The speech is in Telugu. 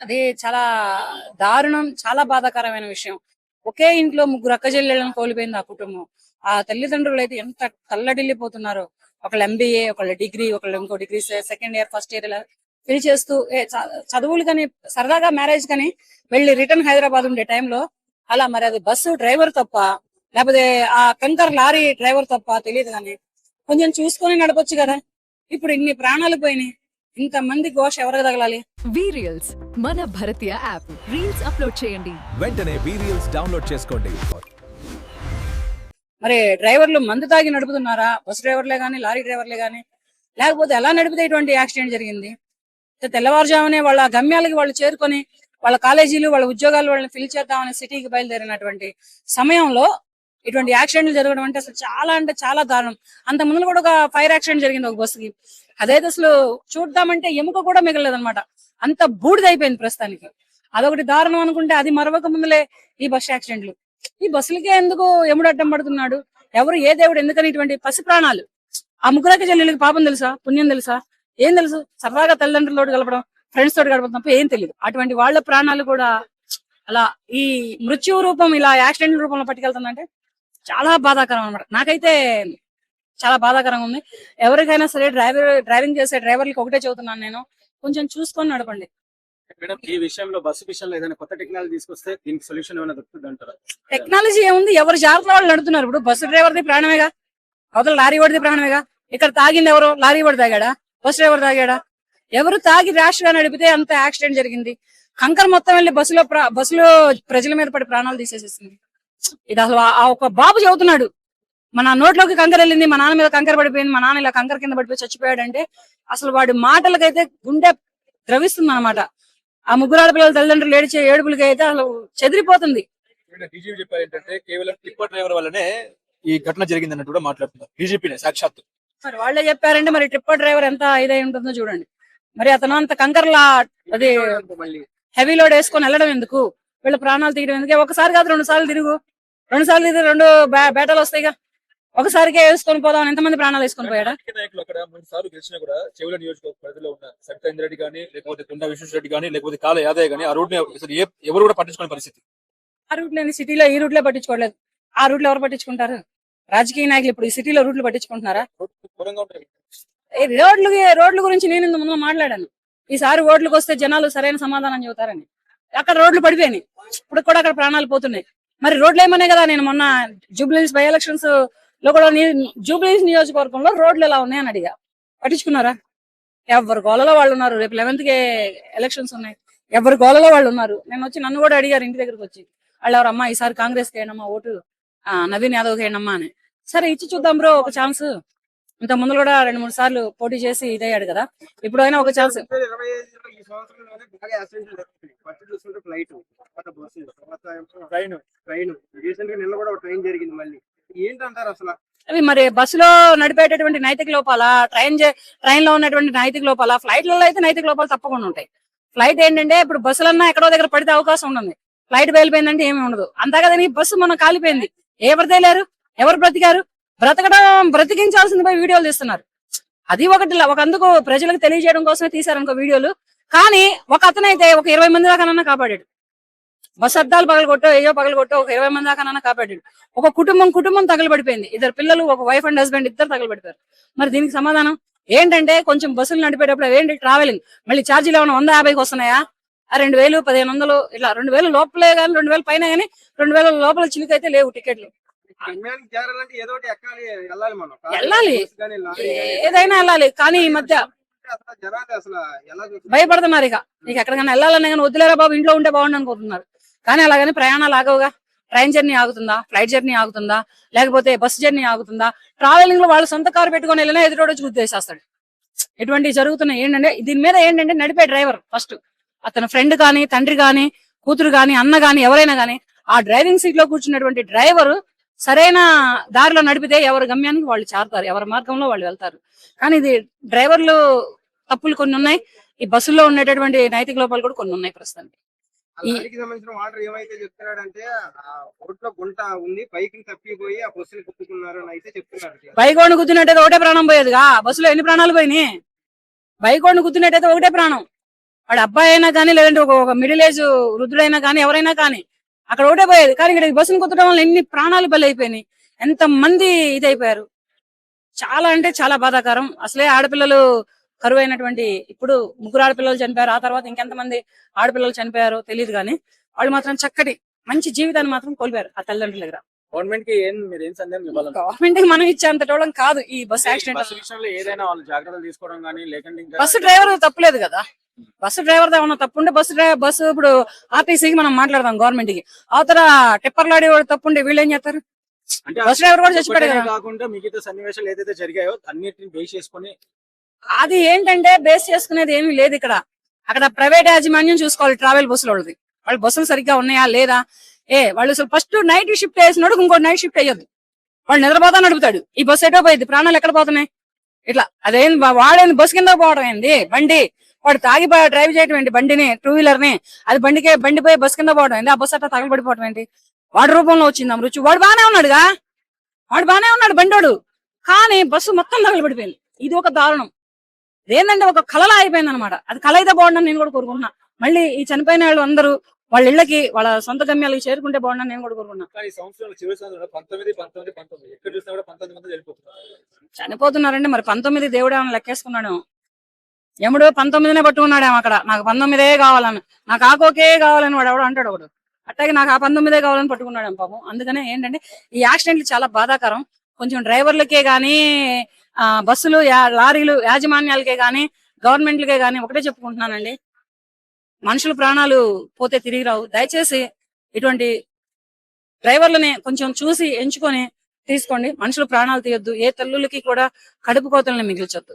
అది చాలా దారుణం చాలా బాధాకరమైన విషయం. ఒకే ఇంట్లో ముగ్గురు అక్కజెల్లెళ్ళని కోల్పోయింది ఆ కుటుంబం. ఆ తల్లిదండ్రులు అయితే ఎంత తల్లడిల్లిపోతున్నారు. ఒకళ్ళు ఎంబీఏ ఒకళ్ళు డిగ్రీ ఒకళ్ళు ఇంకో degree second year first year ఇలా ఫిల్ చేస్తూ చదువులు కానీ సరదాగా మ్యారేజ్ కానీ వెళ్ళి రిటర్న్ హైదరాబాద్ ఉండే టైంలో అలా మరి అది బస్సు డ్రైవర్ తప్ప లేకపోతే ఆ కంకర్ లారీ డ్రైవర్ తప్ప తెలియదు కానీ కొంచెం చూసుకొని నడపొచ్చు కదా. ఇప్పుడు ఇన్ని ప్రాణాలు పోయినాయి. ఇంత మంది ఘోష ఎవరికి తగలాలి? వీరియల్స్ మన భారతీయ యాప్. రీల్స్ అప్లోడ్ చేయండి. వెంటనే వీరియల్స్ డౌన్లోడ్ చేసుకోండి. మరి డ్రైవర్లు మందు తాగి నడుపుతున్నారా? బస్ డ్రైవర్లే గానీ లారీ డ్రైవర్లే గానీ? లేకపోతే ఎలా నడిపితే ఇటువంటి యాక్సిడెంట్ జరిగింది? తెల్లవారుజామునే వాళ్ళ గమ్యాలకి వాళ్ళు చేరుకొని వాళ్ళ కాలేజీలు వాళ్ళ ఉద్యోగాలు వాళ్ళని ఫిల్ చేద్దామని సిటీకి బయలుదేరినటువంటి సమయంలో ఇటువంటి యాక్సిడెంట్లు జరగడం అంటే అసలు చాలా అంటే చాలా దారుణం. అంత ముందు కూడా ఒక ఫైర్ యాక్సిడెంట్ జరిగింది ఒక బస్సుకి. అదైతే అసలు చూద్దామంటే ఎముక కూడా మిగలలేదు అనమాట అంత బూడిదైపోయింది ప్రస్తుతానికి. అదొకటి దారుణం అనుకుంటే అది మరొక ముందులే ఈ బస్సు యాక్సిడెంట్లు. ఈ బస్సులకే ఎందుకు ఎముడు అడ్డం పడుతున్నాడు? ఎవరు ఏ దేవుడు ఎందుకని ఇటువంటి పసి ప్రాణాలు? ఆ ముగ్గురకి చెల్లెళ్ళకి పాపం తెలుసా? పుణ్యం తెలుసా? ఏం తెలుసు? సరదాగా తల్లిదండ్రులతో గడపడం ఫ్రెండ్స్ తోటి గడపడం తప్ప ఏం తెలియదు. అటువంటి వాళ్ళ ప్రాణాలు కూడా అలా ఈ మృత్యు రూపం ఇలా యాక్సిడెంట్ రూపంలో పట్టుకెళ్తుందంటే చాలా బాధాకరం అన్నమాట నాకైతే చాలా బాధాకరంగా ఉంది ఎవరికైనా సరే డ్రైవర్ డ్రైవింగ్ చేసే డ్రైవర్లకి ఒకటే చెబుతున్నాను నేను. కొంచెం చూసుకొని నడపండి. మేడం ఈ విషయంలో బస్సు విషయంలో ఏదైనా కొత్త టెక్నాలజీ తీసుకొస్తే దీనికి సొల్యూషన్ ఏమైనా దొరుకుతుంది అంటారా? టెక్నాలజీ ఏముంది? ఎవరు జాగ్రత్త వాళ్ళు నడుతున్నారు ఇప్పుడు బస్సు డ్రైవర్ది ప్రాణమేగా? అవతల లారీ వాడిది ప్రాణమేగా? ఇక్కడ తాగింది ఎవరు? లారీ వాడు తాగాడా? Bus driver తాగాడా? ఎవరు తాగి ర్యాష్గా నడిపితే అంత యాక్సిడెంట్ జరిగింది? కంకర్ మొత్తం వెళ్ళి బస్సులో బస్సులో ప్రజల మీద పడి ప్రాణాలు తీసేసేసింది. ఇది అసలు ఆ- ఒక బాబు చెబుతున్నాడు మన నోట్లోకి కంకర వెళ్ళింది మా నాన్న మీద కంకర పడిపోయింది మా నాన్న ఇలా కంకర కింద పడిపోయి చచ్చిపోయాడు అంటే అసలు వాడి మాటలకైతే గుండె ద్రవిస్తుంది అనమాట ఆ ముగ్గురు ఆడపిల్లల తల్లిదండ్రులు ఏడిచే ఏడుపులకి అయితే అసలు చెదిరిపోతుంది. డీజీపీ చెప్పారు ఏంటంటే కేవలం టిప్పర్ డ్రైవర్ వల్లనే ఈ ఘటన జరిగింది అన్నట్టు కూడా మాట్లాడుతున్నారు. డీజీపీనే సాక్షాత్ మరి వాళ్ళే చెప్పారంటే మరి టిప్పర్ డ్రైవర్ ఎంత ఇదై ఉంటుందో చూడండి. మరి అతను అంత కంకర్లా అది హెవీ లోడ్ వేసుకొని వెళ్ళడం ఎందుకు? వీళ్ళ ప్రాణాలు తీయడం ఎందుకు? ఒకసారి కాదు రెండు సార్లు తిరుగు. రెండు సార్లు తిరిగి రెండు బేటాలు వస్తాయిగా. ఒకసారికే వేసుకొని పోదాం ఎంతమంది ప్రాణాలు వేసుకొని పోయాడా? రాజకీయ నాయకులు అక్కడ మూడు సార్లు గెలిచినా కూడా చెవుల పరిధిలో ఉన్న రెడ్డి కానీ లేకపోతే కుండా విశ్వేశ్వర గానీ లేకపోతే కాల యాదయ్య గానీ ఆ ఏ- ఎవరు కూడా పట్టించుకునే పరిస్థితి. ఆ రూట్ లేని సిటీలో ఈ రూట్లో పట్టించుకోవట్లేదు. ఆ రూట్లో ఎవరు పట్టించుకుంటారు? రాజకీయ నాయకులు ఇప్పుడు ఈ సిటీలో రూట్లు పట్టించుకుంటున్నారా? రోడ్లు రోడ్ల గురించి నేను ఇంత ముందు మాట్లాడాను. ఈసారి ఓట్లకు వస్తే జనాలు సరైన సమాధానం చెబుతారని. అక్కడ రోడ్లు పడిపోయినాయి. ఇప్పుడు కూడా అక్కడ ప్రాణాలు పోతున్నాయి. మరి రోడ్లు ఏమన్నాయి కదా నేను మొన్న జూబ్లీస్ బై ఎలక్షన్స్లో కూడా జూబ్లీస్ నియోజకవర్గంలో రోడ్లు ఎలా ఉన్నాయని అడిగా. పట్టించుకున్నారా? ఎవరి గోలలో వాళ్ళు ఉన్నారు. రేపు లెవెన్త్కి ఎలక్షన్స్ ఉన్నాయి. ఎవరి గోలలో వాళ్ళు ఉన్నారు. నేను వచ్చి నన్ను కూడా అడిగారు ఇంటి దగ్గరకు వచ్చి. వాళ్ళు ఎవరు అమ్మా ఈసారి కాంగ్రెస్ కేయనమ్మా ఓటు ఆ, నవీన్ యాదవ్ కేయనమ్మా అని. సరే ఇచ్చి చూద్దాం బ్రో ఒక ఛాన్స్. ఇంత ముందు కూడా రెండు మూడు సార్లు పోటీ చేసి ఇదయ్యాడు కదా. ఇప్పుడు అయినా ఒక ఛాన్స్. ఫస్ట్ చూసుకుంటే ఫ్లైట్ తర్వాత బస్సు తర్వాత ట్రైన్ ట్రైన్ రీసెంట్గా నిన్న కూడా ఒక ట్రైన్ జరిగింది మళ్ళీ. ఏంటంటారు అసలు? అవి మరి బస్సులో నడిపేటటువంటి నైతిక లోపాల ట్రైన్ ట్రైన్లో ఉన్నటువంటి నైతిక లోపాల ఫ్లైట్లలో అయితే నైతిక లోపాలు తప్పకుండా ఉంటాయి. ఫ్లైట్ ఏంటంటే ఇప్పుడు బస్సులన్నా ఎక్కడో దగ్గర పడితే అవకాశం ఉంటుంది. ఫ్లైట్ వెళ్ళిపోయిందంటే ఏమీ ఉండదు. అంతా కదా నీ బస్సు మనం కాలిపోయింది. ఎవరు తేలారు? ఎవరు బ్రతికారు? బ్రతకడం బ్రతికించాల్సింది పోయి వీడియోలు తీస్తున్నారు. అది ఒకటి ఒక అందుకు ప్రజలకు తెలియజేయడం కోసమే తీశారనుకో వీడియోలు. కానీ ఒక అతనైతే ఒక ఇరవై మంది దాకా కాపాడాడు. బస్ అద్దాలు పగలగొట్టో ఏయో పగలగొట్టో ఒక ఇరవై మంది దాకా కాపాడాడు. ఒక కుటుంబం కుటుంబం తగలబడిపోయింది. ఇద్దరు పిల్లలు ఒక వైఫ్ అండ్ హస్బెండ్ ఇద్దరు తగలబడిపోయారు. మరి దీనికి సమాధానం? ఏంటంటే కొంచెం బస్సులు నడిపేటప్పుడు అవేంటి? ట్రావెలింగ్ మళ్ళీ ఛార్జీలు ఏమైనా వంద యాభైకి వస్తున్నాయా? ఆ రెండు వేలు పదిహేను వందలు ఇట్లా రెండు వేలు లోపలే కానీ రెండు వేలు పైన కానీ రెండు వేల లోపల చిలుకైతే లేవు టికెట్లు ఏదో వెళ్ళాలి. ఏదైనా వెళ్ళాలి. కానీ ఈ మధ్య భయపడుతున్నారు ఇక. నీకు ఎక్కడికైనా వెళ్ళాలన్నా కానీ వద్దులేరా బాబు? ఇంట్లో ఉంటే బాగుండు అనుకుంటున్నారు. కానీ అలాగని ప్రయాణాలు ఆగవుగా. ట్రైన్ జర్నీ ఆగుతుందా? ఫ్లైట్ జర్నీ ఆగుతుందా? లేకపోతే బస్ జర్నీ ఆగుతుందా? ట్రావెలింగ్లో వాళ్ళు సొంత కారు పెట్టుకొని వెళ్ళినా ఎదురోడు వచ్చి గుర్తేసేస్తాడు ఇటువంటి జరుగుతున్నాయి. ఏంటంటే దీని మీద ఏంటంటే నడిపే డ్రైవర్ ఫస్ట్. అతని ఫ్రెండ్ కానీ తండ్రి కానీ కూతురు కానీ అన్న కానీ ఎవరైనా కానీ ఆ డ్రైవింగ్ సీట్లో కూర్చున్నటువంటి డ్రైవర్ సరైన దారిలో నడిపితే ఎవరి గమ్యానికి వాళ్ళు చేరతారు. ఎవరి మార్గంలో వాళ్ళు వెళ్తారు. కానీ ఇది డ్రైవర్లు తప్పులు కొన్ని ఉన్నాయి. ఈ బస్సుల్లో ఉండేటటువంటి నైతిక లోపాలు కూడా కొన్ని ఉన్నాయి ప్రస్తుతానికి. లారీకి సంబంధించిన వాటర్ ఏమైతే చెప్తున్నాడంటే ఆ ఒడ్లో గుంట ఉంది పైకి తప్పిపోయి ఆ బస్సుని కుట్టుకున్నారు అని అయితే చెప్తున్నారు. బైగోని గుద్దినట్టయితే ఒకటే ప్రాణం పోయేదిగా బస్సులో ఎన్ని ప్రాణాలు పోయినాయి? బైకోడిని గుద్దినట్టయితే ఒకటే ప్రాణం. వాడు అబ్బాయి అయినా కానీ లేదంటే ఒక మిడిల్ ఏజ్ వృద్ధుడైనా కానీ ఎవరైనా కానీ అక్కడ ఒకటే పోయేది. కానీ ఇక్కడ బస్సును కుట్టడం వల్ల ఎన్ని ప్రాణాలు బలైపోయినాయి. ఎంత మంది ఇదైపోయారు. చాలా అంటే చాలా బాధాకరం. అసలే ఆడపిల్లలు కరువు అయినటువంటి ఇప్పుడు ముగ్గురు ఆడపిల్లలు చనిపోయారు ఆ తర్వాత ఇంకెంతమంది ఆడపిల్లలు చనిపోయారో తెలియదు కానీ వాళ్ళు మాత్రం చక్కటి మంచి జీవితాన్ని మాత్రం కోల్పోయారు ఆ తల్లిదండ్రుల దగ్గర. గవర్నమెంట్కి ఏం మీరు ఏం సందేహం ఇవ్వాలంటే గవర్నమెంట్కి మనం ఇచ్చేంత టోళం కాదు ఈ బస్ యాక్సిడెంట్ బస్సు విషయంలో ఏదైనా వాళ్ళు జాగ్రత్తలు తీసుకోవడం కానీ లేకుంటే ఇంకా బస్సు డ్రైవర్ తప్పులేదు కదా. బస్సు డ్రైవర్ ఏమన్నా తప్పు ఉంటే బస్సు డ్రైవర్ బస్సు ఇప్పుడు ఆర్టీసీకి మనం మాట్లాడదాం గవర్నమెంట్కి. అవతల టిప్పర్ లాడి వాడు తప్పు ఉంటే వీళ్ళు ఏం చేస్తారు? అంటే బస్ డ్రైవర్ కూడా చచ్చిపోయాడు కాకుండా మిగతా సన్నివేశాలు ఏదైతే జరిగాయో అన్నిటిని బేస్ చేసుకొని అది ఏంటంటే బేస్ చేసుకునేది ఏమీ లేదు ఇక్కడ. అక్కడ ప్రైవేట్ యాజమాన్యం చూసుకోవాలి ట్రావెల్ బస్సులు వాళ్ళది వాళ్ళు బస్సులు సరిగ్గా ఉన్నాయా లేదా? ఏ వాళ్ళు అసలు ఫస్ట్ నైట్ షిఫ్ట్ వేసినాడు ఇంకో నైట్ షిఫ్ట్ అయ్యొద్దు వాళ్ళు నిద్రపోతా నడుపుతాడు ఈ బస్సు ఎటో పోయింది? ప్రాణాలు ఎక్కడ పోతున్నాయి? ఇట్లా. అదేం వాడేంది? బస్సు కింద పోవడం ఏంది? బండి. వాడు తాగి డ్రైవ్ చేయడం ఏంటి? బండిని టూ వీలర్ని. అది బండికే బండి పోయి బస్సు కింద పోవడం ఏంటి ఆ బస్సు అట్లా తగలబడిపోవడం ఏంటి? వాడి రూపంలో వచ్చింది ఆ వాడు బానే ఉన్నాడుగా? వాడు బానే ఉన్నాడు బండోడు. కానీ బస్సు మొత్తం తగలబడిపోయింది. ఇది ఒక దారుణం. ఏంటంటే ఒక కళలా అయిపోయింది అనమాట అది కళ అయితే బాగుండని నేను కూడా కోరుకుంటున్నా. మళ్ళీ ఈ చనిపోయిన వాళ్ళు అందరూ వాళ్ళ ఇళ్ళకి వాళ్ళ సొంత గమ్యాలకి చేరుకుంటే బాగుండని నేను కూడా కోరుకున్నా కానీ ఈ సంవత్సరం చివరి సంవత్సరం పంతొమ్మిది పంతొమ్మిది పంతొమ్మిది. ఎక్కడ చూసినా కూడా పంతొమ్మిది మంది వెళ్ళిపోతున్నారు చనిపోతున్నారంటే మరి పంతొమ్మిది దేవుడు ఏమైనా లెక్కేసుకున్నాడు. యముడు పంతొమ్మిదినే పట్టుకున్నాడేమో అక్కడ. నాకు పంతొమ్మిదే కావాలని నాకు ఆకోకే కావాలని వాడు ఎవడో అంటాడు ఒకడు. అట్లాగే నాకు ఆ పంతొమ్మిదే కావాలని పట్టుకున్నాడు పాపం. అందుకనే ఏంటంటే ఈ యాక్సిడెంట్లు చాలా బాధాకరం. కొంచెం డ్రైవర్లకే గానీ ఆ బస్సులు యా- లారీలు యాజమాన్యాలకే గానీ గవర్నమెంట్లకే కానీ ఒకటే చెప్పుకుంటున్నానండి. మనుషుల ప్రాణాలు పోతే తిరిగి రావు. దయచేసి ఇటువంటి డ్రైవర్లని కొంచెం చూసి ఎంచుకొని తీసుకోండి. మనుషుల ప్రాణాలు తీయొద్దు. ఏ తల్లులకి కూడా కడుపు కోతలను మిగిల్చొద్దు.